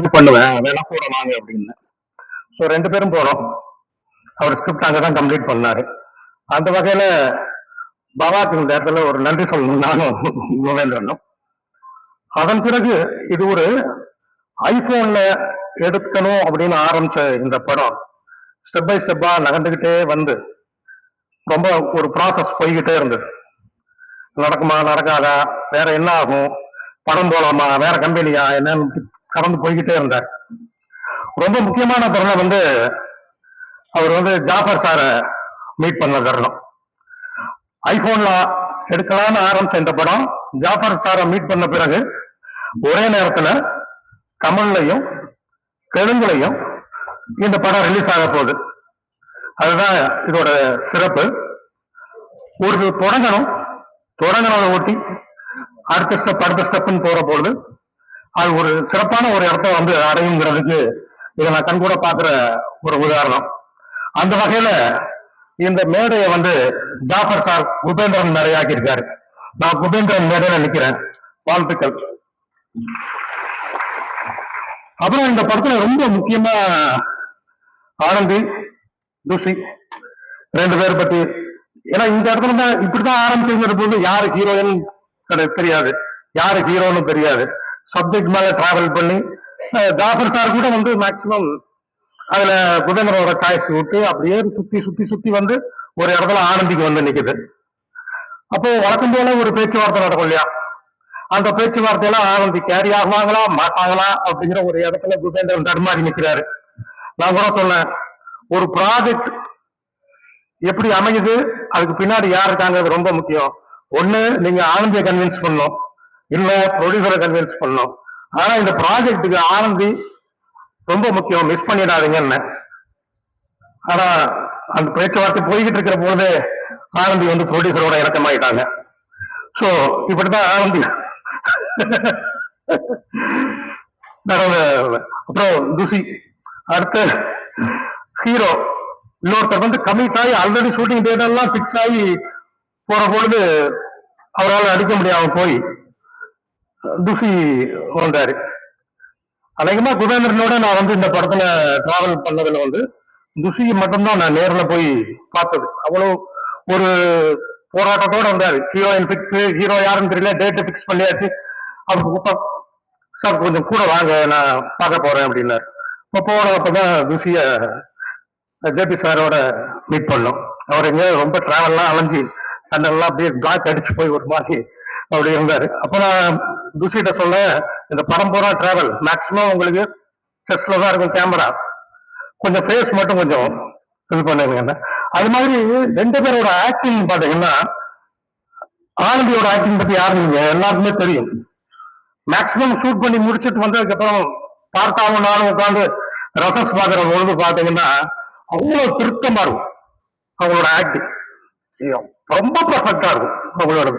Script பண்ணுவேன் வேணா கூட வாங்க அப்படின்னு. ஸோ ரெண்டு பேரும் போறோம் அவர் ஸ்கிரிப்ட் அங்கே தான் கம்ப்ளீட் பண்ணாரு. அந்த வகையில பாபாக்கு இந்த இடத்துல ஒரு நன்றி சொல்லணும் நானும் யுவேந்திரனும் அதன் பிறகு இது ஒரு ஐபோன்ல எடுக்கணும் அப்படின்னு ஆரம்பிச்ச இந்த படம் ஸ்டெப் பை ஸ்டெப்பா நகர்ந்துகிட்டே வந்து ரொம்ப ஒரு ப்ராசஸ் போய்கிட்டே இருந்தது. நடக்குமா நடக்காதா வேற என்ன ஆகும் படம் போலாமா வேற கம்பெனியா என்னன்னு கடந்து போய்கிட்டே இருந்தார். ரொம்ப முக்கியமான தருணம் வந்து அவர் வந்து ஜாஃபர் சாரை மீட் பண்ண தருணம். ஐபோன்ல எடுக்கலாம்னு ஆரம்பிச்ச இந்த படம் ஜாஃபர் சாரை மீட் பண்ண பிறகு ஒரே நேரத்துல தமிழ்லையும் தெலுங்குலையும் இந்த படம் ரிலீஸ் ஆக போகுது. அதுதான் இதோட சிறப்பு. ஒரு தொடங்கணும். தொடங்கினதை ஒட்டி அடுத்த ஸ்டெப் அடுத்த ஸ்டெப்னு போற பொழுது அது ஒரு சிறப்பான ஒரு இடத்த வந்து அடையுங்கிறதுக்கு இதை நான் கண்கூட பாக்குற ஒரு உதாரணம். அந்த வகையில இந்த மேடையை வந்து ஜாஃபர் சார் குபேந்திரன் மேடையாக்கி இருக்காரு நான் குபேந்திரன் மேடையில நிக்கிறேன். வாழ்த்துக்கள். அப்புறம் இந்த படத்துல ரொம்ப முக்கியமா ஆனந்தி துஷி ரெண்டு பேர் பத்தி. ஏன்னா இந்த இடத்துல தான் இப்படிதான் ஆரம்பிச்சுங்கிற போது யாரு ஹீரோயின் தெரியாது. யாரு ஹீரோன்னு தெரியாது. சப்ஜெக்ட் மேல டிராவல் பண்ணி ஜாஃபர் சார் கூட வந்து மேக்சிமம் அதுல புதனரோட சாய்ஸ் விட்டு அப்படியே சுத்தி சுத்தி சுத்தி வந்து ஒரு இடத்துல ஆனந்திக்கு வந்து நிக்குது. அப்போ வழக்கம் போல ஒரு பேச்சுவார்த்தை நடக்கும் இல்லையா? அந்த பேச்சுவார்த்தையெல்லாம் ஆனந்தி கேரி ஆகுவாங்களா? மாட்டாங்களா? அப்படிங்கிற ஒரு இடத்துல குபேந்திரன் தடுமாறி நிற்கிறாரு நான் கூட சொன்னேன் ஒரு ப்ராஜெக்ட் எப்படி அமையுது? அதுக்கு பின்னாடி யார் இருக்காங்க ரொம்ப முக்கியம். ஒண்ணு நீங்க ஆனந்தியை கன்வின்ஸ் பண்ணணும். இல்ல ப்ரொடியூசரை கன்வின்ஸ் பண்ணும் ஆனா இந்த ப்ராஜெக்டுக்கு ஆனந்தி ரொம்ப முக்கியம். மிஸ் பண்ணிடாதீங்கன்னு. ஆனா அந்த பேச்சுவார்த்தை போய்கிட்டு இருக்கிற போது ஆனந்தி வந்து ப்ரொடியூசரோட இறக்கமாயிட்டாங்க. சோ இப்படிதான் ஆனந்தி அப்புறம் துசி. அடுத்து ஹீரோ இன்னொருத்தர் வந்து கமிட் ஆகி ஆல்ரெடி ஷூட்டிங் டேட் எல்லாம் பிக்ஸ் ஆகி போற பொழுது அவரால் அடிக்க முடியாம போய் துசி வந்தாரு. அநேகமா குபேந்திரனோட நான் வந்து இந்த படத்துல டிராவல் பண்ணதுல வந்து துசியை மட்டும்தான் நான் நேர்ல போய் பார்த்தது. அவ்வளவு ஒரு போராட்டத்தோட வந்தாரு. ஹீரோயின் பிக்ஸ் ஹீரோ யாருன்னு தெரியல டேட்டு பிக்ஸ் பண்ணியாச்சு. அவருக்கு சார் கொஞ்சம் கூட வாங்க நான் பார்க்க போறேன் அப்படின்னாரு. இப்போ போனப்பதான் துசிய ஜேபி சாரோட மீட் பண்ணோம். அவர் எங்க ரொம்ப டிராவல்லாம் அலைஞ்சு கண்ணெல்லாம் அப்படியே பிளாக் அடிச்சு போய் ஒரு மாதிரி அப்படி இருந்தாரு. அப்ப நான் தூசிட்ட சொல்ல இந்த படம் பூரா டிராவல் மேக்சிமம் உங்களுக்கு செஸ்ல தான் இருக்கும் கேமரா கொஞ்சம் ஃபேஸ் மட்டும் கொஞ்சம் இது பண்ணுங்க. அது மாதிரி ரெண்டு பேரோட ஆக்டிங் பாத்தீங்கன்னா ஆனந்தியோட ஆக்டிங் பத்தி யாருங்க எல்லாருக்குமே தெரியும். மேக்சிமம் ஷூட் பண்ணி முடிச்சிட்டு வந்ததுக்கு அப்புறம் பார்த்தாவும் நானும் உட்காந்து ரசஸ் பாக்குற பொழுது பாத்தீங்கன்னா அவ்வளவு திருத்தமா இருக்கும் அவங்களோட ஆக்டிங் ரொம்ப பர்ஃபெக்டா இருக்கும் அவங்களோட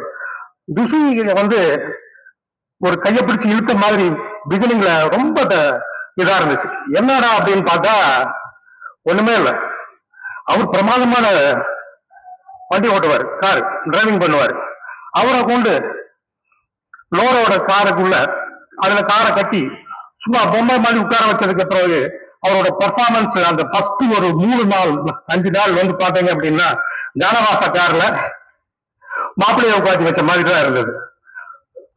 துசி வந்து ஒரு கையை பிடிச்சு இழுத்த மாதிரி பிகினிங்ல ரொம்ப த- இதா இருந்துச்சு. என்னடா அப்படின்னு பார்த்தா ஒண்ணுமே இல்லை. அவர் பிரமாதமான வண்டி ஓட்டுவார் கார் டிரைவிங் பண்ணுவார். அவரை கொண்டு லோரோட காருக்குள்ள அதுல காரை கட்டி சும்மா பொம்மை மாதிரி உட்கார வச்சதுக்கு பிறகு அவரோட பர்ஃபார்மன்ஸ் அந்த ஃபர்ஸ்ட் ஒரு மூணு நாள் அஞ்சு நாள் வந்து பார்த்தீங்க அப்படின்னா ஜானவாச கார்ல மாப்பிள்ளையை உட்காந்து வச்ச மாதிரி தான் இருந்தது.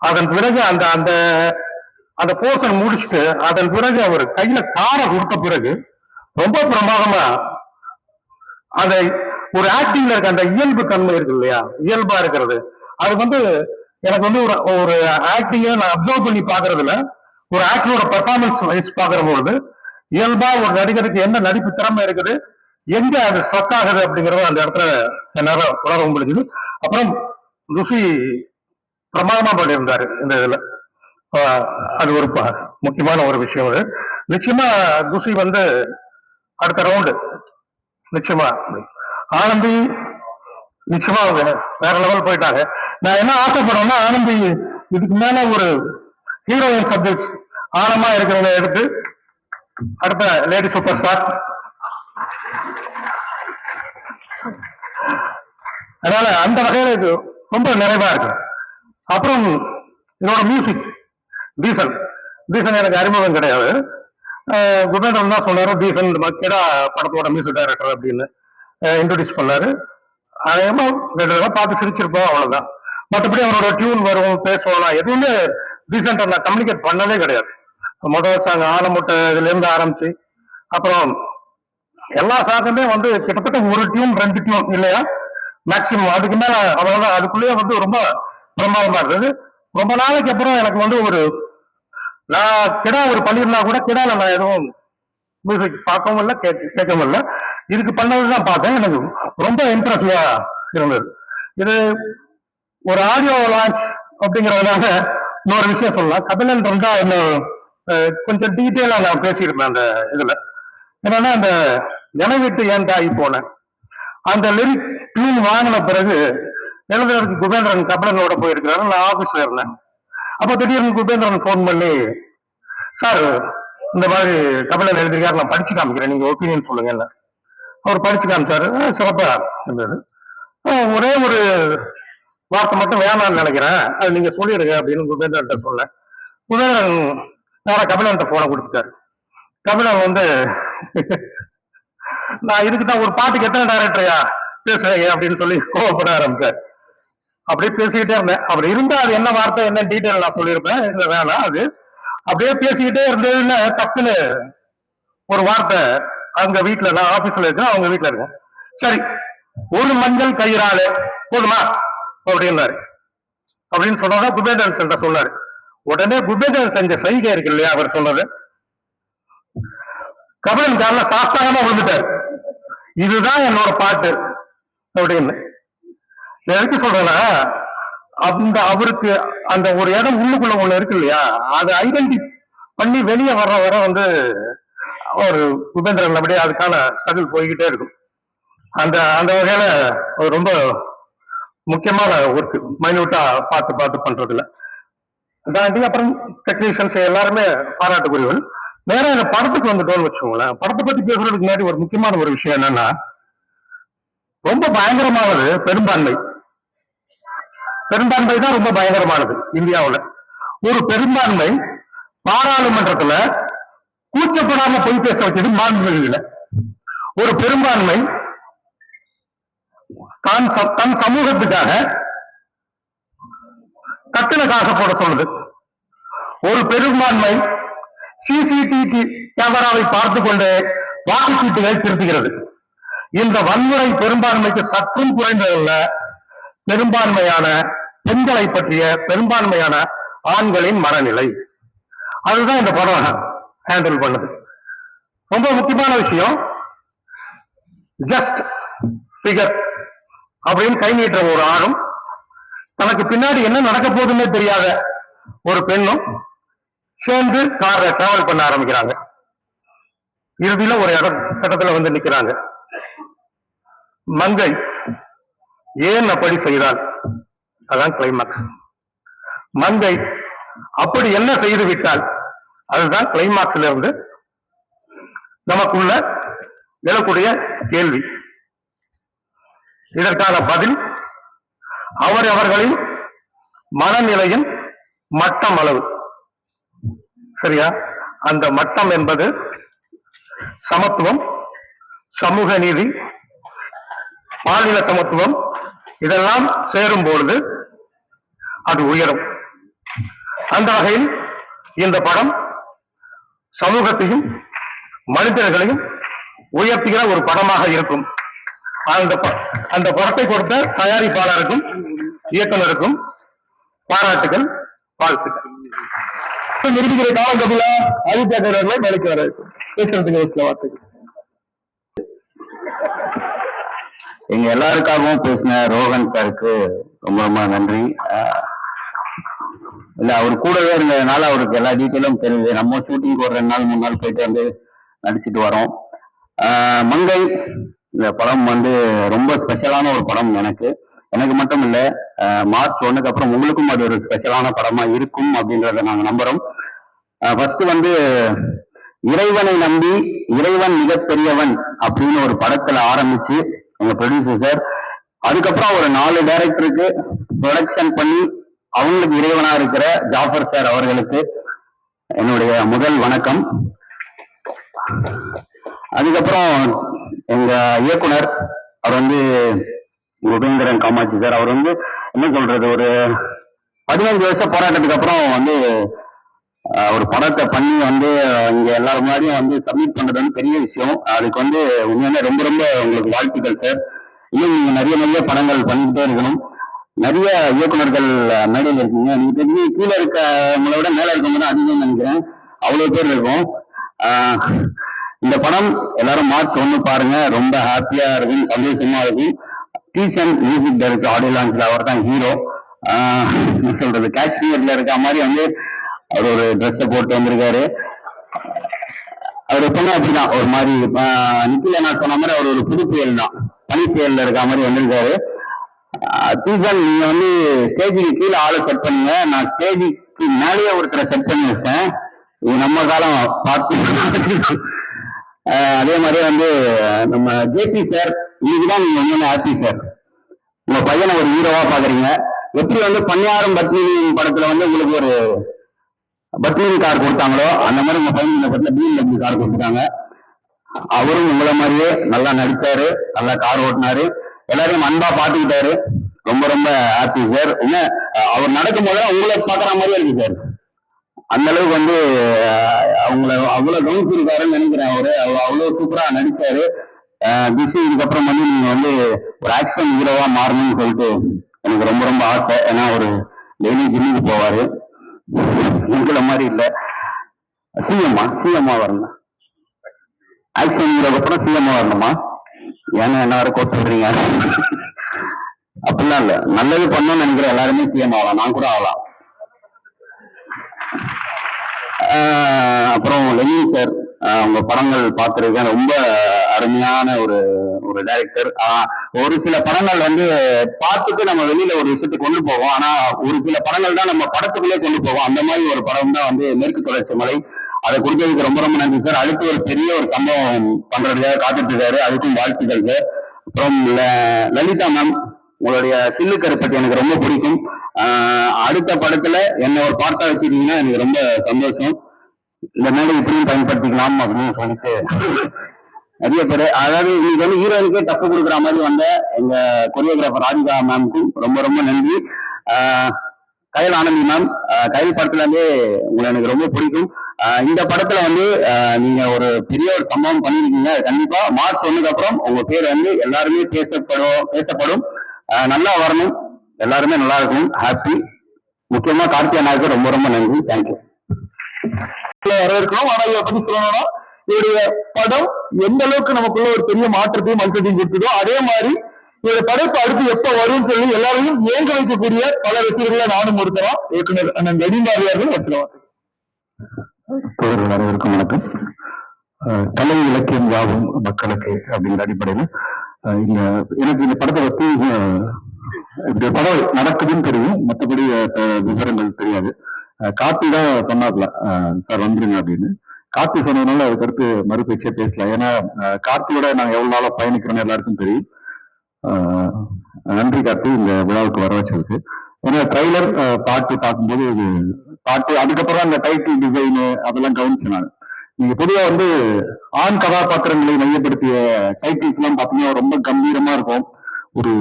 அதன் பிறகு அந்த அந்த அந்த போர்ஷன் முடிச்சுட்டு அதன் பிறகு அவர் கையில காரை கொடுத்த பிறகு ரொம்ப பிரமாதமா அதை ஒரு ஆக்டிங்ல இருக்க அந்த இயல்பு தன்மை இருக்கு இல்லையா? இயல்பா இருக்கிறது. அது வந்து எனக்கு வந்து ஒரு ஒரு ஆக்டிங்க நான் அப்சர்வ் பண்ணி பாக்குறதுல ஒரு ஆக்டரோட பெர்ஃபார்மன்ஸ் வைஸ் பாக்குற பொழுது இயல்பா ஒரு நடிகருக்கு என்ன நடிப்பு திறமை இருக்குது எங்க அது ஸ்ட்ரக் ஆகுது அப்படிங்கறத அந்த இடத்துல என்னால உணர முடிஞ்சது. அப்புறம் ருசி பிரமாதமா பண்ணியிருந்தாரு இந்த இதுல. அது ஒரு ப- முக்கியமான ஒரு விஷயம் அது. நிச்சயமா குசி வந்து அடுத்த ரவுண்டு நிச்சயமா. ஆனந்தி நிச்சயமா அவங்க வேற லெவல் போயிட்டாங்க. நான் என்ன ஆசைப்படுறேன்னா ஆனந்தி இதுக்கு மேல ஒரு ஹீரோயின் சப்ஜெக்ட் ஆழமா இருக்கிறவங்க எடுத்து அடுத்த லேடி சூப்பர் ஸ்டார் அதனால அந்த வகையில இது ரொம்ப நிறைவா இருக்கு. அப்புறம் இதோட மியூசிக் டீசல் டீசன் எனக்கு அறிமுகம் கிடையாது. குபேந்திரன் தான் சொன்னாரு டீசன் இந்த மாதிரி படத்தோட மியூசிக் டைரக்டர் அப்படின்னு இன்ட்ரடியூஸ் பண்ணாரு. அதேமா ரெண்டு தடவை பார்த்து சிரிச்சிருப்போம் அவ்வளவுதான். மற்றபடி அவரோட டியூன் வரும் பேசுவோம் எதுவுமே டீசெண்டா நான் கம்யூனிகேட் பண்ணதே கிடையாது. முதல் சாங் ஆலமுட்டை இதுலேருந்து ஆரம்பிச்சு அப்புறம் எல்லா சாங்குமே வந்து கிட்டத்தட்ட ஒரு டியூன் ரெண்டு டியூன் இல்லையா? மேக்சிமம் அதுக்கு மேல அவ்வளவுதான். அதுக்குள்ளேயே வந்து ரொம்ப பிரமாதமா இருந்தது. ரொம்ப நாளைக்கு அப்புறம் எனக்கு வந்து ஒரு நான் கிடா ஒரு பண்ணியிருந்தா கூட கிடால நான் எதுவும் மியூசிக் பார்க்கவும் இல்லை கேட்க கேட்கவும் இல்லை. இதுக்கு பண்ணதுதான் பார்த்தேன். எனக்கு ரொம்ப இம்ப்ரெசிவா இருந்தது. இது ஒரு ஆடியோ லான்ச் அப்படிங்கிறதுனால இன்னொரு விஷயம் சொல்லலாம். கபிலன் இருந்தா இன்னும் கொஞ்சம் டீட்டெயிலா நான் பேசியிருந்தேன் அந்த இதுல. என்னன்னா அந்த நினைவிட்டு ஏன் தாய் போனேன் அந்த லிரிக் டியூன் வாங்கின பிறகு எழுதுறதுக்கு குபேந்திரன் கபிலனோட போயிருக்கிறாரு நான் ஆபீஸ்ல இருந்தேன். அப்ப திடீர்னு குபேந்திரன் ஃபோன் பண்ணி சார் இந்த மாதிரி கபிலன் எழுதியிருக்காரு நான் படிச்சு காமிக்கிறேன் நீங்க ஒப்பீனியன் சொல்லுங்க என்ன அவர் படிச்சு காமிச்சாரு. சிறப்பா இருந்தது ஒரே ஒரு வார்த்தை மட்டும் வேணாம்னு நினைக்கிறேன். அது நீங்க சொல்லிடுங்க அப்படின்னு குபேந்திரன் சொன்னேன். குபேந்திரன் நேரா கபிலன்ட்ட போன கொடுத்துட்டாரு. கபிலன் வந்து நான் இதுக்கு தான் ஒரு பாட்டுக்கு எத்தனை டைரக்டரையா பேசுறீங்க? அப்படின்னு சொல்லி கோவப்பட ஆரம்பிச்சார். அப்படியே பேசிக்கிட்டே இருந்தேன். அவர் இருந்தா அது என்ன வார்த்தை என்ன டீட்டெயில் நான் சொல்லியிருப்பேன். இல்ல வேணாம் அது. அப்படியே பேசிக்கிட்டே இருந்ததுன்னு தப்புன்னு ஒரு வார்த்தை அங்க வீட்டுல நான் ஆபீஸ்ல இருக்கேன் அவங்க வீட்டுல இருக்கேன் சரி ஒரு மஞ்சள் கயிறாலே போதுமா? அப்படின்னாரு. அப்படின்னு சொன்னதான் குபேந்திரன் சென்ற சொன்னாரு. உடனே குபேந்திரன் செஞ்ச சைகை இருக்கு இல்லையா? அவர் சொன்னது. கபிலன் கால சாஸ்தாகமா விழுந்துட்டார். இதுதான் என்னோட பாட்டு. அப்படின்னு. எடுத்து எதுக்கு சொல்றேன்னா அந்த அவருக்கு அந்த ஒரு இடம் உள்ளுக்குள்ள ஒண்ணு இருக்கு இல்லையா அதை ஐடென்டி பண்ணி வெளியே வர்ற வர வந்து ஒரு உபேந்திரன் அப்படியே அதுக்கான ஸ்ட்ரகிள் போய்கிட்டே இருக்கும். அந்த அந்த வகையில ஒரு ரொம்ப முக்கியமான ஒர்க் மைன்யூட்டா பார்த்து பார்த்து பண்றதுல. தாண்டி அப்புறம் டெக்னீஷியன்ஸ் எல்லாருமே பாராட்டுக்குரியவர்கள். நேரம் இந்த படத்துக்கு வந்துட்டோம்னு வச்சுக்கோங்களேன். படத்தை பத்தி பேசுறதுக்கு முன்னாடி ஒரு முக்கியமான ஒரு விஷயம் என்னன்னா ரொம்ப பயங்கரமானது பெரும்பான்மை. பெரும்பான்மை தான் ரொம்ப பயங்கரமானது இந்தியாவுல. ஒரு பெரும்பான்மை பாராளுமன்றத்துல கூச்சப்படாம பொய் பேச வச்சது மாண்புமிகு. ஒரு பெரும்பான்மை தான் தன் சமூகத்துக்காக கட்டண காசை போட சொல்லுது. ஒரு பெரும்பான்மை சிசிடிவி கேமராவை பார்த்து கொண்டு வாக்குச்சீட்டுகளை திருத்துகிறது. இந்த வன்முறை பெரும்பான்மைக்கு சற்றும் குறைந்ததல்ல. பெரும்பான்மையான பெண்களை பற்றிய பெரும்பான்மையான ஆண்களின் மனநிலை. அதுதான் இந்த படம் ஹேண்டில் பண்ணுது. ரொம்ப முக்கியமான விஷயம். ஜஸ்ட் ஃபிகர் அப்படின்னு கை நீட்டுற ஒரு ஆணும் தனக்கு பின்னாடி என்ன நடக்க போகுதுன்னே தெரியாத ஒரு பெண்ணும் சேர்ந்து கார்ல டிராவல் பண்ண ஆரம்பிக்கிறாங்க. இறுதியில ஒரு இடம் கட்டத்துல வந்து நிக்கிறாங்க. மங்கை. ஏன் அப்படி செய்தால்? அதான் கிளைமாக்ஸ் மந்தை அப்படி என்ன செய்து விட்டால்? அதுதான் கிளைமாக்ஸ்ல இருந்து நமக்குள்ள எழக்கூடிய கேள்வி. இதற்கான பதில் அவர் அவர்களின் மனநிலையின் மட்டம் அளவு. சரியா? அந்த மட்டம் என்பது சமத்துவம் சமூக நீதி பாலின சமத்துவம் இதெல்லாம் சேரும் பொழுது அது உயரும். அந்த வகையில் இந்த படம் சமூகத்தையும் மனிதர்களையும் உயர்த்துகிற ஒரு படமாக இருக்கும். அந்த அந்த படத்தை கொடுத்த தயாரிப்பாளருக்கும் இயக்குனருக்கும் பாராட்டுகள் வாழ்த்துக்கள். நிரூபிக்கிற காலம் கபிலா ஆதித்யா கௌரவர்களை வேலைக்கு வர பேசுறதுக்கு ஒரு சில வார்த்தைகள். எங்க எல்லாருக்காகவும் பேசின ரோஹன் சாருக்கு ரொம்ப ரொம்ப நன்றி. இல்ல அவர் கூடவே இருந்ததுனால அவருக்கு எல்லா டீட்டெயிலும் தெரியுது. நம்ம ஷூட்டிங் ஒரு ரெண்டு நாள் மூணு நாள் போயிட்டு வந்து நடிச்சிட்டு வரோம். ஆஹ் மங்கை இந்த படம் வந்து ரொம்ப ஸ்பெஷலான ஒரு படம் எனக்கு. எனக்கு மட்டும் இல்ல மார்ச் ஒண்ணுக்கு அப்புறம் உங்களுக்கும் அது ஒரு ஸ்பெஷலான படமா இருக்கும் அப்படின்றத நாங்க நம்புறோம். ஃபர்ஸ்ட் வந்து இறைவனை நம்பி இறைவன் மிகப்பெரியவன் அப்படின்னு ஒரு படத்துல ஆரம்பிச்சு எங்க ப்ரொடியூசர் சார் அதுக்கப்புறம் ஒரு நாலு டைரக்டருக்கு ப்ரொடக்ஷன் பண்ணி அவங்களுக்கு இறைவனா இருக்கிற ஜாஃபர் சார் அவர்களுக்கு என்னுடைய முதல் வணக்கம். அதுக்கப்புறம் எங்க இயக்குனர் அவர் வந்து உபேந்திரன் காமாட்சி சார் அவர் வந்து என்ன சொல்றது ஒரு பதினஞ்சு வருஷம் போராட்டத்துக்கு அப்புறம் வந்து ஒரு படத்தை பண்ணி வந்து இங்க எல்லாரும் முன்னாடியும் வந்து சப்மிட் பண்றது வந்து பெரிய விஷயம். அதுக்கு வந்து உண்மையிலே ரொம்ப ரொம்ப உங்களுக்கு வாழ்த்துக்கள் சார் இன்னும் நீங்க நிறைய நிறைய படங்கள் பண்ணிக்கிட்டே இருக்கணும். நிறைய இயக்குநர்கள் மேடையில் இருக்கீங்க. நீங்க தெரிஞ்சு கீழே இருக்கவங்கள விட மேல இருக்கவங்க தான் அதிகம் நினைக்கிறேன். அவ்வளவு பேர் இருக்கும். இந்த படம் எல்லாரும் மார்ச் ஒண்ணு பாருங்க. ரொம்ப ஹாப்பியா இருக்கும் சந்தோஷமா இருக்கும் டீசன் மியூசிக் டைரக்டர் ஆடியோ லான்ஸ்ல அவர் தான் ஹீரோ சொல்றது? காஷ்மீர்ல இருக்க மாதிரி வந்து அவர் ஒரு ட்ரெஸ்ஸை போட்டு வந்திருக்காரு. அவர் எப்பவுமே அப்படிதான். ஒரு மாதிரி நிக்கில நான் சொன்ன மாதிரி அவர் ஒரு புது புயல் தான். பனி புயல்ல இருக்க மாதிரி வந்திருக்காரு. தீசன் நீங்க வந்து ஸ்டேஜுக்கு கீழே ஆளை செட் பண்ணுங்க. நான் ஸ்டேஜுக்கு மேலேயே ஒருத்தரை செட் பண்ணி வச்சேன். இது நம்ம காலம் பார்த்து அதே மாதிரி வந்து நம்ம ஜேபி சார் இன்னைக்குதான் நீங்க வந்து ஹாப்பி சார். உங்க பையனை ஒரு ஹீரோவா பாக்குறீங்க எப்படி வந்து பன்னியாரம் பத்மினி படத்துல வந்து உங்களுக்கு ஒரு பத்மினி கார் கொடுத்தாங்களோ அந்த மாதிரி உங்க பையன் இந்த படத்துல பிஎம்டபிள்யூ கார் கொடுத்துட்டாங்க. அவரும் உங்களை மாதிரியே நல்லா நடித்தாரு நல்லா கார் ஓட்டினாரு. எல்லாரையும் அன்பா பாத்துக்கிட்டாரு ரொம்ப ரொம்ப ஹாப்பி சார் என்ன அவர் நடக்கும் போது உங்களை பாக்குற மாதிரியே இருக்கு சார் அந்த அளவுக்கு வந்து அவங்கள அவ்வளவு கவனிச்சிருக்காருன்னு நினைக்கிறேன் அவரு. அவ்வளவு சூப்பரா நடிச்சாரு. பிஸி இதுக்கப்புறம் வந்து நீங்க வந்து ஒரு ஆக்ஷன் ஹீரோவா மாறணும்னு சொல்லிட்டு எனக்கு ரொம்ப ரொம்ப ஆசை. ஏன்னா ஒரு டெய்லி ஜிம்முக்கு போவாரு. உங்களை மாதிரி இல்ல. சிஎம்மா சிஎம்மா வரணும். ஆக்ஷன் அப்புறம் சிஎம்மா வரணுமா? ஏன்னா என்ன வர கோட் சொல்றீங்க? அப்படிலாம் இல்ல. நல்லது பண்ணணும்னு நினைக்கிற எல்லாருமே சிஎம் ஆகலாம். நான் கூட ஆகலாம். ஆஹ் அப்புறம் லெனின் சார். அவங்க படங்கள் பார்த்துருக்கேன் ரொம்ப அருமையான ஒரு ஒரு டைரக்டர் ஒரு சில படங்கள் வந்து பார்த்துட்டு நம்ம வெளியில ஒரு விஷயத்தை கொண்டு போவோம். ஆனா ஒரு சில படங்கள் தான் நம்ம படத்துக்குள்ளே கொண்டு போவோம். அந்த மாதிரி ஒரு படம் தான் வந்து மேற்கு தொடர்ச்சி மலை. அதை கொடுத்ததுக்கு ரொம்ப ரொம்ப நன்றி சார். அடுத்து ஒரு பெரிய ஒரு சம்பவம் பண்றதுக்காக காத்துட்டு இருக்காரு அதுக்கும் வாழ்த்துக்கள் சார். அப்புறம் லலிதா மேம் உங்களுடைய சில்லு கருப்பட்டி எனக்கு ரொம்ப பிடிக்கும். அடுத்த படத்துல என்ன ஒரு பாட்டா வச்சிருக்கீங்கன்னா எனக்கு ரொம்ப சந்தோஷம். இந்த மேடை இப்படியும் பயன்படுத்திக்கலாம் அப்படின்னு சொல்லிட்டு. நிறைய பேர் அதாவது இன்னைக்கு வந்து ஹீரோயினுக்கே தப்பு கொடுக்குற மாதிரி வந்த எங்க கொரியோகிராஃபர் ராதிகா மேம்க்கும் ரொம்ப ரொம்ப நன்றி. ஆஹ் கயல் ஆனந்தி மேம் கயல் படத்துல வந்து உங்களை எனக்கு ரொம்ப பிடிக்கும். இந்த படத்துல வந்து நீங்க ஒரு பெரிய ஒரு சம்பவம் பண்ணிருக்கீங்க கண்டிப்பா. மார்ச் ஒண்ணுக்கு அப்புறம் உங்க பேர் வந்து எல்லாருமே பேசப்படும். பேசப்படும் நல்லா வரணும். எல்லாருமே நல்லா இருக்கணும். ஹாப்பி முக்கியமா கார்த்தி அண்ணாவுக்கு ரொம்ப ரொம்ப நன்றி. தேங்க்யூ வரவேற்கிறோம். ஆனா இதை பத்தி சொல்லணும்னா இவருடைய படம் எந்த அளவுக்கு நமக்குள்ள ஒரு பெரிய மாற்றத்தையும் அழுத்தத்தையும் கொடுத்ததோ அதே மாதிரி இவருடைய படைப்பு அடுத்து எப்ப வரும்னு சொல்லி எல்லாரையும் ஏங்க வைக்கக்கூடிய பல ரசிகர்களை நானும் ஒருத்தரம் இயக்குனர் அண்ணன் கடிந்தாரியார்கள் ஒரு சில வார்த்தை அனைவருக்கும் வணக்கம். கலை இலக்கியம் யாவும் மக்களுக்கு அப்படிங்கிற அடிப்படையில் இந்த எனக்கு இந்த படத்தை பத்தி இந்த படம் நடக்குதுன்னு தெரியும். மற்றபடி விவரங்கள் தெரியாது. அஹ், கார்த்தி தான் சொன்னாப்ல சார் வந்துருங்க அப்படின்னு. கார்த்தி சொன்னதுனால அதுக்கடுத்து மறுபேச்சே பேசல ஏன்னா கார்த்தியோட நாங்க எவ்வளவு நாளா பயணிக்கிறோம்னு எல்லாருக்கும் தெரியும். நன்றி கார்த்தி இந்த விழாவுக்கு வர வச்சதுக்கு ஏன்னா ட்ரைலர் பாட்டு பார்க்கும்போது இது பாட்டு அதுக்கப்புறம் அந்த டைட்டில் டிசைனு அதெல்லாம் கவனிச்சேன் நான். நீங்க பொதுவா வந்து ஆண் கதாபாத்திரங்களை மையப்படுத்திய டைட்டில்ஸ் எல்லாம் பாத்தீங்கன்னா ரொம்ப கம்பீரமா இருக்கும். ஒரு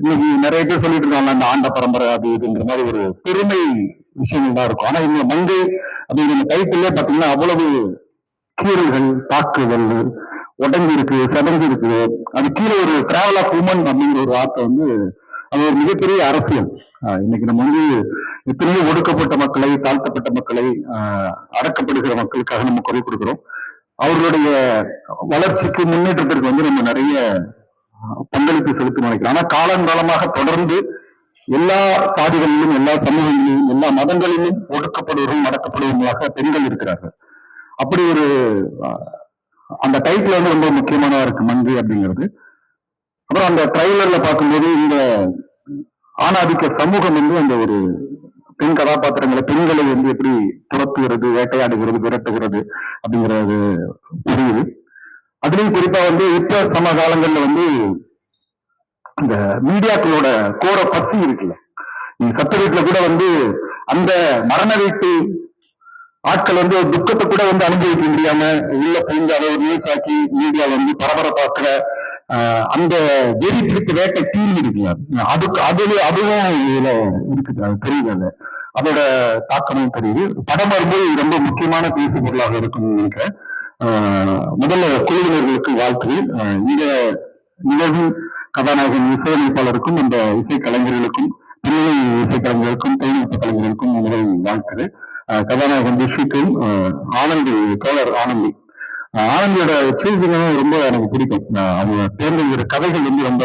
இன்னைக்கு நிறைய பேர் சொல்லிட்டு இருக்காங்க அந்த ஆண்ட பரம்பரை அது இதுங்கிற மாதிரி ஒரு பெருமை விஷயங்கள் தான் இருக்கும். ஆனா இவங்க மங்கை அப்படிங்கிற டைட்டிலே பாத்தீங்கன்னா அவ்வளவு கீறல்கள் தாக்குதல் உடஞ்சி இருக்கு சடங்கு இருக்கு அது கீழே ஒரு டிராவல் ஆஃப் உமன் அப்படிங்கிற ஒரு வார்த்தை வந்து அது ஒரு மிகப்பெரிய அரசியல். ஆஹ் இன்னைக்கு நம்ம வந்து எத்தனையோ ஒடுக்கப்பட்ட மக்களை தாழ்த்தப்பட்ட மக்களை அடக்கப்படுகிற மக்களுக்காக நம்ம குரல் கொடுக்கிறோம். அவர்களுடைய வளர்ச்சிக்கு முன்னேற்றத்திற்கு வந்து நம்ம நிறைய ஆஹ் பங்களிப்பு செலுத்தணும் நினைக்கிறோம். ஆனா காலங்காலமாக தொடர்ந்து எல்லா சாதிகளிலும் எல்லா சமூகங்களிலும் எல்லா மதங்களிலும் ஒடுக்கப்படுவதும் அடக்கப்படுவதுமாக பெண்கள் இருக்கிறார்கள். அப்படி ஒரு அந்த டைட்டில் வந்து ரொம்ப முக்கியமானதா இருக்கு மங்கை அப்படிங்கிறது. அப்புறம் அந்த ட்ரைலர்ல பார்க்கும்போது இந்த ஆணாதிக்க சமூகம் வந்து அந்த ஒரு பெண் கதாபாத்திரங்களை பெண்களை வந்து எப்படி துரத்துகிறது வேட்டையாடுகிறது விரட்டுகிறது அப்படிங்கிறது புரியுது. அதுலயும் குறிப்பா வந்து இப்ப சம காலங்கள்ல வந்து இந்த மீடியாக்களோட கோர பசி இருக்குல்ல. நீங்க சத்த வீட்டுல கூட வந்து அந்த மரண வீட்டு ஆட்கள் வந்து ஒரு துக்கத்தை கூட வந்து அனுபவிக்க முடியாம உள்ள புரிஞ்சு அதை ஒரு நியூஸ் ஆக்கி மீடியா வந்து பரபரப்பாக்குற ஆஹ் அந்த வெறி பிடித்த வேட்டை தீம் இருக்குல்ல. அதுக்கு அதுல அதுவும் இதுல இருக்குது. அது தெரியுது அது. அதோட தாக்கமும் தெரியுது. படம் வரும்போது ரொம்ப முக்கியமான பேசு பொருளாக இருக்கும்னு நினைக்கிறேன். ஆஹ் முதல்ல குழுவினர்களுக்கு வாழ்த்து இந்த நிகழ்வு கதாநாயகன் இசையமைப்பாளருக்கும் இந்த இசை கலைஞர்களுக்கும் பின்னணி தொழில்நுட்ப கலைஞர்களுக்கும் முதல் வாழ்த்துகள் கதாநாயகன் விஷுக்கும் ஆனந்தி தோழர் ஆனந்தி. ஆனந்தியோட சூழ்நிலையும் ரொம்ப எனக்கு பிடிக்கும். அவங்க தேர்ந்தெடுக்கிற கதைகள் வந்து ரொம்ப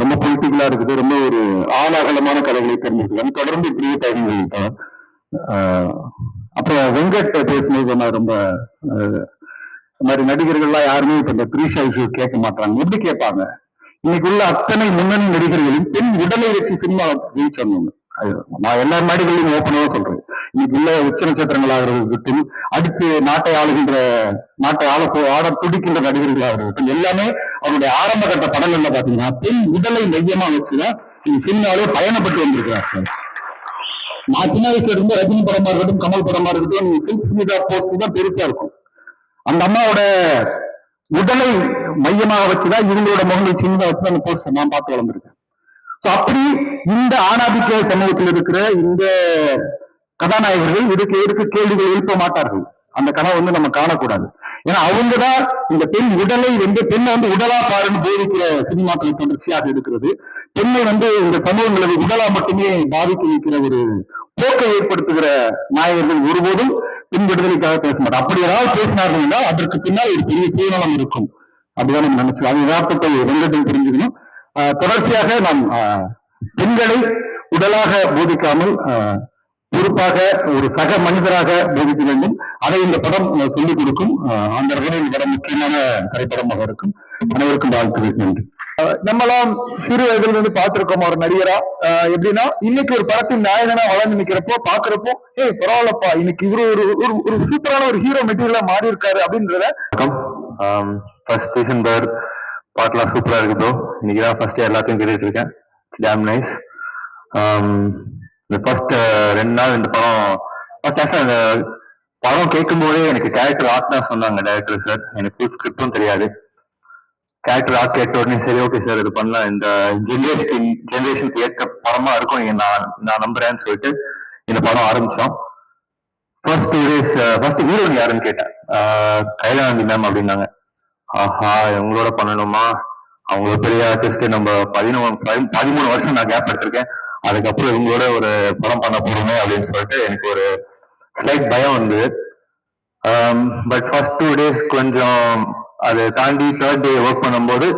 ரொம்ப பொலிட்டிக்கலா இருக்குது. ரொம்ப ஒரு ஆலாகலமான கதைகளை தேர்ந்தெடுக்கிறாங்க தொடர்ந்து பெரிய பயணங்கள் அப்புறம் வெங்கட் பேசினது நான் ரொம்ப மாதிரி நடிகர்கள்லாம் யாருமே இப்ப இந்த த்ரீஷா இஷ்யூ கேட்க மாட்டாங்க எப்படி கேட்பாங்க? இன்னைக்கு உள்ள அத்தனை முன்னணி நடிகர்களும் பெண் உடலை வச்சு சினிமா ஜெயிச்சாங்க நான் எல்லா நாடுகளையும் ஓப்பனாக சொல்றேன். இன்னைக்கு உள்ள உச்ச நட்சத்திரங்களாக இருக்கட்டும் அடுத்து நாட்டை ஆளுகின்ற நாட்டை ஆள ஆட துடிக்கின்ற நடிகர்களாக இருக்கட்டும் எல்லாமே அவருடைய ஆரம்ப கட்ட படங்கள்ல பாத்தீங்கன்னா பெண் உடலை மையமா வச்சுதான் இந்த சினிமாவே பயணப்பட்டு வந்திருக்கிறார் நான் சின்ன வயசுல இருந்து ரஜினி படமா இருக்கட்டும் கமல் படமா இருக்கட்டும் சில்க் ஸ்மிதா போஸ்ட் தான் பெருசா இருக்கும். அந்த அம்மாவோட உடலை மையமாக வச்சுதான் இவங்களோட முகங்கள் சின்ன வச்சு அந்த போஸ்டர் நான் பார்த்து வளர்ந்துருக்கேன். சோ அப்படி இந்த ஆணாதிக்க சமூகத்தில் இருக்கிற இந்த கதாநாயகர்கள் இதுக்கு எதுக்கு கேள்விகள் எழுப்ப மாட்டார்கள்? அந்த கனவை வந்து நம்ம காணக்கூடாது. ஏன்னா அவங்கதான் இந்த பெண் உடலை வந்து பெண்ணை வந்து உடலா பாருன்னு போதிக்கிற சினிமாக்கள் தொடர்ச்சியாக இருக்கிறது. பெண்ணை வந்து இந்த சமூகங்களது உடலா மட்டுமே பாதிக்க வைக்கிற ஒரு போக்கை ஏற்படுத்துகிற நாயகர்கள் ஒருபோதும் பெண் விடுதலைக்காக பேச மாட்டார் அப்படி ஏதாவது பேசினார்கள்னா அதற்கு பின்னால் ஒரு பெரிய சுயநலம் இருக்கும். அப்படிதான் நம்ம நினைச்சு அது யதார்த்தத்தை வெங்கடம் தெரிஞ்சுக்கணும். ஆஹ் தொடர்ச்சியாக நாம் ஆஹ் பெண்களை உடலாக போதிக்காமல் ஆஹ் பொறுப்பாக ஒரு சக மனிதராக போதிக்க வேண்டும். அதை இந்த படம் சொல்லிக் கொடுக்கும். ஆஹ் அந்த வகையில் இந்த படம் முக்கியமான திரைப்படமாக இருக்கும். அனைவருக்கும் வாழ்த்துக்கள். நன்றி. நம்மளாம் சிறு வயதுல இருந்து பார்த்திருக்கோம் ஒரு நடிகரா? எப்படின்னா இன்னைக்கு ஒரு படத்தின் நாயகனா வளர்ந்து நிக்கிறப்போ பாக்குறப்போ ஏய் பரவாயில்லப்பா இன்னைக்கு இவரு ஒரு ஒரு ஒரு சூப்பரான ஒரு ஹீரோ மெட்டீரியலா மாறி இருக்காரு அப்படின்றத ஃபர்ஸ்ட் சீசன் டிசம்பர் பாட்டெலாம் சூப்பரா இருக்கு ப்ரோ இன்னைக்கு தான் ஃபர்ஸ்ட் எல்லாத்தையும் கேட்டுட்டு இருக்கேன். டேம் நைஸ் இந்த ஃபர்ஸ்ட் ரெண்டு நாள் இந்த படம் ஃபர்ஸ்ட் இந்த படம் கேட்கும்போதே எனக்கு கேரக்டர் ஆர்ட் சொன்னாங்க டேரக்டர் சார் எனக்கு ஃபுல் ஸ்கிரிப்டும் தெரியாது. கேரக்டர் ஆர்ட் கேட்ட உடனே சரி ஓகே சார் இது பண்ணலாம். இந்த ஜென்ரேஷன் ஜென்ரேஷனுக்கு ஏற்ற படமா இருக்கும் நீங்க நான் நான் நம்புறேன்னு சொல்லிட்டு இந்த படம் ஆரம்பிச்சோம். ஃபர்ஸ்ட் டேஸ் ஃபர்ஸ்ட் ஹீரோயின் யாருன்னு கேட்டேன்? கைலானந்தி கைலாந்தி மேம் அப்படின்னாங்க. ஆஹா இவங்களோட பண்ணணுமா? அவங்க பெரிய ஆர்டிஸ்ட் நம்ம பதினொன்று பதி- பதிமூணு வருஷம் நான் கேப் எடுத்திருக்கேன். அதுக்கப்புறம் இவங்களோட ஒரு படம் பண்ண போறோமே அப்படின்னு சொல்லிட்டு எனக்கு ஒரு ஸ்லைட் பயம் வந்தது. பட் ஃபர்ஸ்ட் டூ டேஸ் கொஞ்சம் அதை தாண்டி தேர்ட் டே ஒர்க் பண்ணும்போது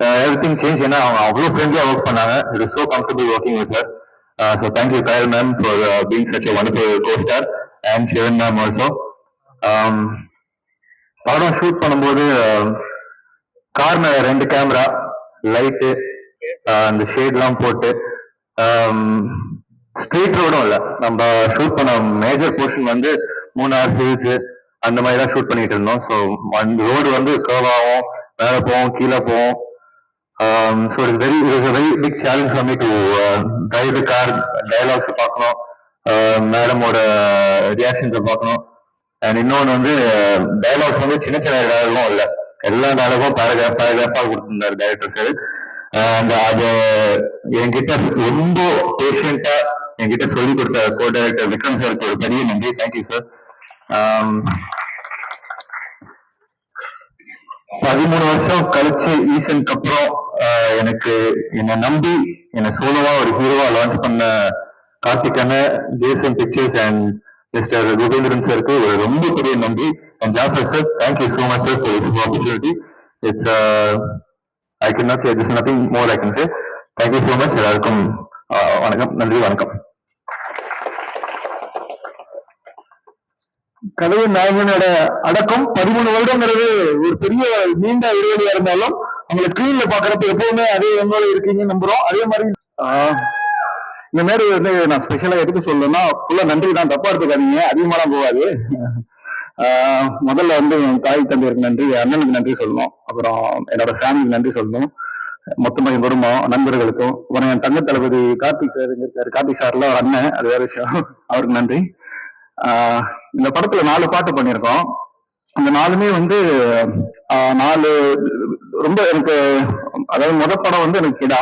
எவ்ரி திங் சேஞ்ச் ஏன்னா அவங்க அவ்வளோ ஃப்ரெண்ட்லியாக ஒர்க் பண்ணாங்க. It is so comfortable working with sir so thank you Kayal ma'am for being such wonderful costar and Sivan ma'am also படம் ஷூட் பண்ணும்போது um, கார் ரெண்டு camera light uh, அந்த ஷேட்லாம் போட்டு ஸ்ட்ரீட் ரோடும் இல்லை. நம்ம ஷூட் பண்ண மேஜர் போர்ஷன் வந்து மூணார் ஹில்ஸு அந்த மாதிரி தான் ஷூட் பண்ணிட்டு இருந்தோம். ஸோ ரோடு வந்து கர்வ் ஆகும் மேலே போவோம் கீழே போவோம் so it's very it's very big challenge for me to drive the car dialogues பார்க்கணும். Uh, மேடமோட ரியாக்ஷன்ஸை uh, பார்க்கணும். அண்ட் இன்னொன்று வந்து uh, டயலாக்ஸ் வந்து சின்ன சின்ன டயலாகும் இல்லை. எல்லா டயலாகும் பேராகிராஃப் பேராகிராஃபாக கொடுத்துருந்தாரு டைரக்டர் சார் அண்ட் அது என்கிட்ட ரொம்ப பேஷண்டாக என்கிட்ட சொல்லி கொடுத்த கோ டைரக்டர் விக்ரம் சாருக்கு ஒரு பெரிய நன்றி. தேங்க்யூ சார் பதிமூணு வருஷம் கழிச்சு ஈசனுக்கு அப்புறம் எனக்கு என்னை நம்பி என்னை சோலோவா ஒரு ஹீரோவா லான்ச் பண்ண கார்த்திகான Jason pictures and mister Kubendran சாருக்கு ஒரு ரொம்ப பெரிய நன்றி. And Jafar sir thank you so much sir for this opportunity it's I can not say this nothing more I can say thank you so much எல்லாருக்கும் ஆஹ் வணக்கம் நன்றி வணக்கம். கதையின் நாயகனோட அடக்கம் பதிமூணு வருடங்கிறது ஒரு பெரிய நீண்ட இடைவெளியா இருந்தாலும் அவங்களை ஸ்கிரீன்ல பாக்குறப்ப எப்பவுமே அதே எங்களோட இருக்கீங்கன்னு நம்புறோம். அதே மாதிரி இந்த மாதிரி வந்து நான் ஸ்பெஷலா எதுக்கு சொல்லணும்னா ஃபுல்லா நன்றி தான். தப்பா எடுத்துக்காதீங்க. அதிகமாலாம் போகாது. முதல்ல வந்து என் தாய் தந்தையருக்கு நன்றி அண்ணனுக்கு நன்றி சொல்லணும். அப்புறம் என்னோட ஃபேமிலிக்கு நன்றி சொல்லணும். மொத்தமா என் குடும்பம் நண்பர்களுக்கும் அப்புறம் என் தங்க தளபதி கார்த்திக் சார் இங்க இருக்காரு. கார்த்திக் சார்ல அண்ணன் அது வேற விஷயம். அவருக்கு நன்றி. இந்த படத்துல நாலு பாட்டு பண்ணியிருக்கோம். அந்த நாலுமே வந்து நாலு ரொம்ப எனக்கு அதாவது முத படம் வந்து எனக்கு கிடா.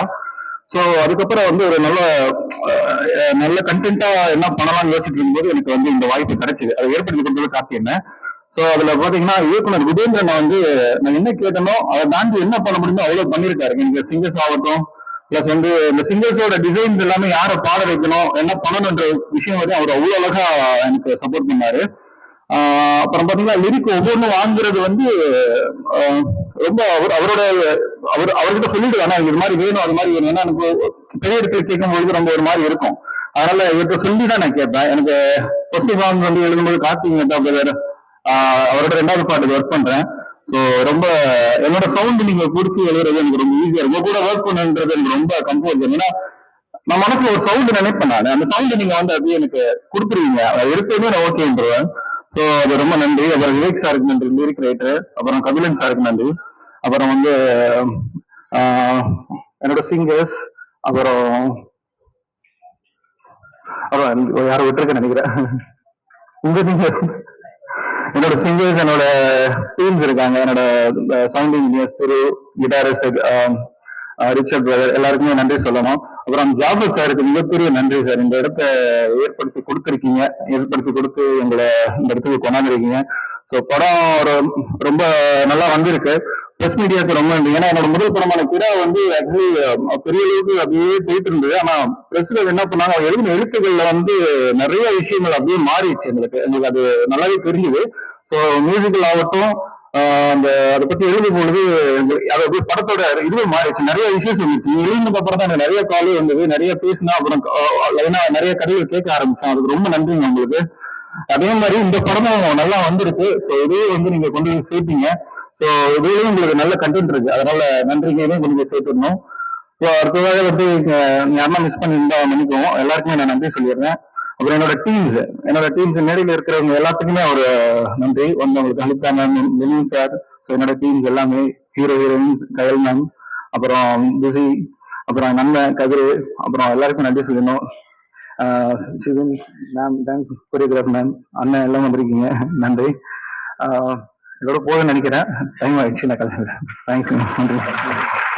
ஸோ அதுக்கப்புறம் வந்து ஒரு நல்ல நல்ல கண்டென்ட்டா என்ன பண்ணலாம்னு யோசிச்சுட்டு இருக்கும்போது எனக்கு வந்து இந்த வாய்ப்பு கிடைச்சிது. அதை ஏற்படுத்தி கொடுத்தது காப்பி என்ன ஸோ அதுல பாத்தீங்கன்னா இயக்குனர் விஜேந்திரன் வந்து நான் என்ன கேட்டனோ அதை தாண்டி என்ன பண்ண முடியுமோ அவ்வளவு பண்ணியிருக்காரு. எனக்கு சிங்கர்ஸ் ஆகட்டும் பிளஸ் வந்து இந்த சிங்கர்ஸோட டிசைன்ஸ் எல்லாமே யாரை பாட வைக்கணும் என்ன பண்ணணுன்ற விஷயம் வந்து அவர் அவ்வளோ அழகா எனக்கு சப்போர்ட் பண்ணாரு. அப்புறம் பாத்தீங்கன்னா லிரிக் ஒவ்வொன்றும் வாங்குறது வந்து ரொம்ப அவர் அவரோட அவர் அவர்கிட்ட சொல்லிட்டு ஆனா இது மாதிரி வேணும் அது மாதிரி வேணும். ஏன்னா எனக்கு பெரிய இடத்துல கேட்கும் பொழுது ரொம்ப ஒரு மாதிரி இருக்கும். அதனால இவர்கிட்ட சொல்லி தான் நான் கேட்பேன். எனக்கு ஃபர்ஸ்ட் சாங் வந்து எழுதும்போது கார்த்திக் பிரதர் அவரோட ரெண்டாவது பாட்டுக்கு ஒர்க் பண்றேன். ஸோ ரொம்ப என்னோட சவுண்ட் நீங்க கொடுத்து எழுதுறது எனக்கு ரொம்ப ஈஸியா உங்க கூட ஒர்க் பண்ணுன்றது எனக்கு ரொம்ப கம்ஃபர்ட் ஏன்னா நான் மனசுல ஒரு சவுண்ட் நினைப்பேன் நான். அந்த சவுண்ட் நீங்க வந்து அப்படியே எனக்கு கொடுத்துருவீங்க. எடுத்ததுமே நான் ஓகேன்றேன் ஸோ அது ரொம்ப நன்றி. அப்புறம் விவேக் சாருக்கு நன்றி லிரிக் ரைட்டர். அப்புறம் கபிலன் சாருக்கு நன்றி. அப்புறம் வந்து என்னோட சிங்கர்ஸ் அப்புறம் அப்புறம் யாரோ விட்டுருக்கேன் நினைக்கிறேன். உங்க நீங்க என்னோட சிங்கர்ஸ் என்னோட டீம்ஸ் இருக்காங்க. என்னோட சவுண்ட் இன்ஜினியர்ஸ் திரு கிட்டாரிஸ்ட் ரிச்சர்ட் பிரதர் எல்லாருக்குமே நன்றி சொல்லணும். அப்புறம் ஜாபர் சாருக்கு மிகப்பெரிய நன்றி சார் இந்த இடத்த ஏற்படுத்தி கொடுத்துருக்கீங்க. ஏற்படுத்தி கொடுத்து எங்களை இந்த இடத்துக்கு கொண்டாந்துருக்கீங்க. ஸோ படம் ஒரு ரொம்ப நல்லா வந்திருக்கு. பிரஸ் மீடியாவுக்கு ரொம்ப நன்றி. ஏன்னா என்னோட முதல் படமான கிடா வந்து ஆக்சுவலி பெரிய அளவுக்கு அப்படியே போயிட்டு இருந்தது. ஆனா பிரஸ்ல என்ன பண்ணாங்க அவங்க எழுதின எழுத்துக்கள்ல வந்து நிறைய விஷயங்கள் அப்படியே மாறிடுச்சு எங்களுக்கு. எங்களுக்கு அது நல்லாவே தெரிஞ்சுது. ஸோ மியூசிக்கல் ஆகட்டும் அந்த அதை பத்தி எழுதும் பொழுது அது அப்படியே படத்தோட இதுவே மாறிடுச்சு. நிறைய விஷயம் இருந்துச்சு. எழுதினதுக்கு அப்புறம் தான் எனக்கு நிறைய கால் வந்தது. நிறைய பேசினா அப்புறம் லைனா நிறைய கதைகள் கேட்க ஆரம்பிச்சேன். அதுக்கு ரொம்ப நன்றிங்க உங்களுக்கு. அதே மாதிரி இந்த படமும் நல்லா வந்திருக்கு. ஸோ இதே வந்து நீங்க கொண்டு போய் சேர்த்தீங்க. ஸோ இதுலேயும் உங்களுக்கு நல்ல கண்டென்ட் இருக்கு. அதனால நன்றிங்க இதையும் சேர்த்துடணும். ஸோ அடுத்ததாக வந்து நீங்க அண்ணா மிஸ் பண்ணியிருந்தா மன்னிக்கும் எல்லாருக்குமே நான் நன்றி சொல்லிடுறேன். அப்புறம் என்னோட டீம்ஸ் என்னோட டீம்ஸ் மேடையில் இருக்கிறவங்க எல்லாத்துக்குமே ஒரு நன்றி. ஒன்று உங்களுக்கு அனிதா மேம் மினின் சார் ஸோ என்னோட டீம்ஸ் எல்லாமே ஹீரோ ஹீரோயின்ஸ் கயல் மேம் அப்புறம் பிசி அப்புறம் நம்ம கதிர். அப்புறம் எல்லாருக்கும் நன்றி சொல்லணும் ஆஹ் Sivan ma'am thanks choreograph ma'am அண்ணன் எல்லாம் வந்திருக்கீங்க. நன்றி. ஆஹ் இதோட போதும்னு நினைக்கிறேன். டைம் ஆயிடுச்சு நான் கிளம்புறேன் தேங்க்ஸ் நன்றி